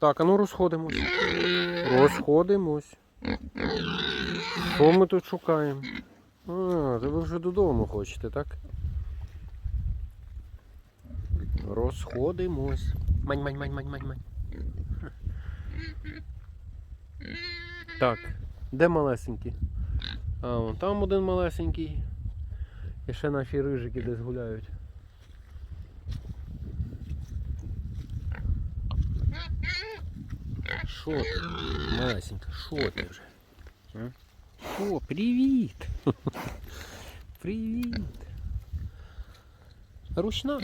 Так, а ну розходимось. Розходимось. Що ми тут шукаємо? А, ви вже додому хочете, так? Розходимось. Мань, мань, мань, мань, мань, мань. Так, де малесенькі? А, вон там один малесенький. І ще наші рижики десь гуляють. Що ти? Малесенька, що ти вже? О, привіт! Привіт! Ручна.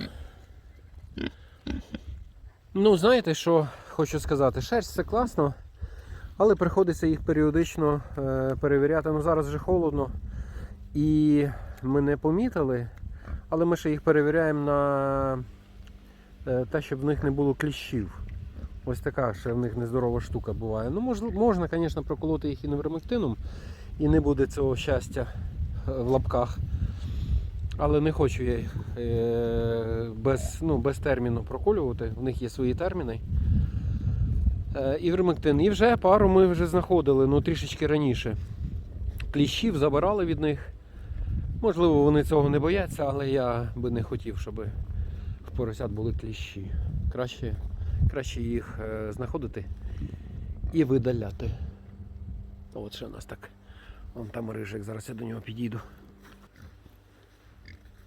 Ну, знаєте, що хочу сказати? Шерсть це класно, але приходиться їх періодично е, перевіряти. Ну зараз вже холодно. І ми не помітили, але ми ще їх перевіряємо на е, те, щоб в них не було кліщів. Ось така ще в них нездорова штука буває. Ну, мож, можна, звісно, проколоти їх інвермектином і не буде цього щастя е, в лапках. Але не хочу я їх е, без, ну, без терміну проколювати. В них є свої терміни. Е, івермектин. І вже пару ми вже знаходили, ну трішечки раніше. Кліщів забирали від них. Можливо, вони цього не бояться, але я би не хотів, щоб в поросят були кліщі. Краще, краще їх е, знаходити і видаляти. От ще у нас так. Вон там рижик, зараз я до нього підійду.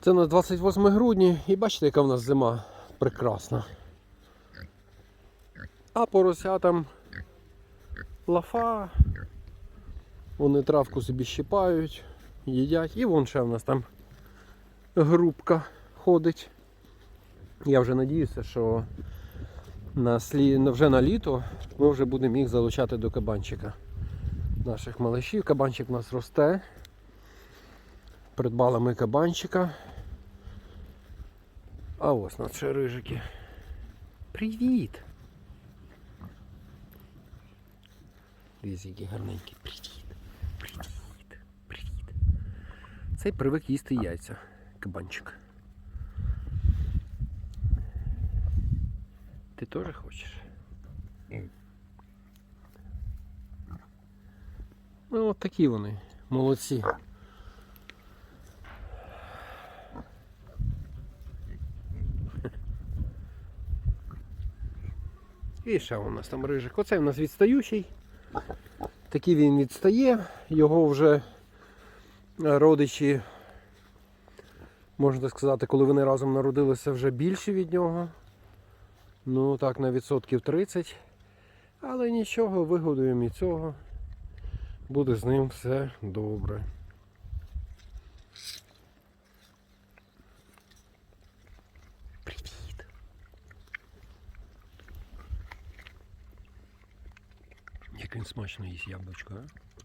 Це на 28 грудня і бачите, яка в нас зима прекрасна. А поросятам лафа. Вони травку собі щипають, їдять. І вон ще в нас там грубка ходить. Я вже надіюся, що на слі... вже на літо ми вже будемо їх залучати до кабанчика. Наших малишів. Кабанчик у нас росте. Придбали ми кабанчика. А ось ще рижики. Привіт! Дивіться, які гарненькі. Привіт! Привіт! Привіт! Цей привик їсти яйця. Кабанчик. Ти теж хочеш? Ну, от такі вони. Молодці. І ще у нас там рижик. Оцей у нас відстаючий. Такий він відстає. Його вже родичі, можна сказати, коли вони разом народилися, вже більше від нього. Ну так, на відсотків 30. Але нічого, вигодуємо і цього. Буде з ним все добре. Привіт. Як він смачно їсть яблучко, а?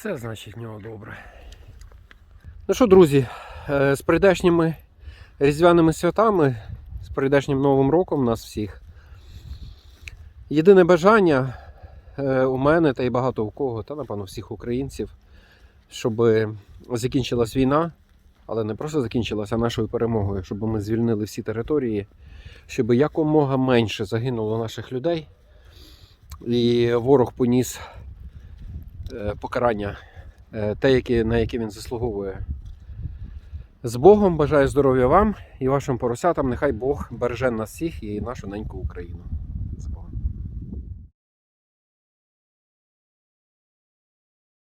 Все значить в нього добре. Ну що, друзі, е, з прийдешніми різдвяними святами, з прийдешнім Новим роком нас всіх. Єдине бажання е, у мене та й багато у кого, та напевно всіх українців, щоб закінчилась війна, але не просто закінчилася, а нашою перемогою, щоб ми звільнили всі території, щоб якомога менше загинуло наших людей. І ворог поніс покарання, е, те, на яке він заслуговує. З Богом бажаю здоров'я вам і вашим поросятам. Нехай Бог береже нас всіх і нашу неньку Україну.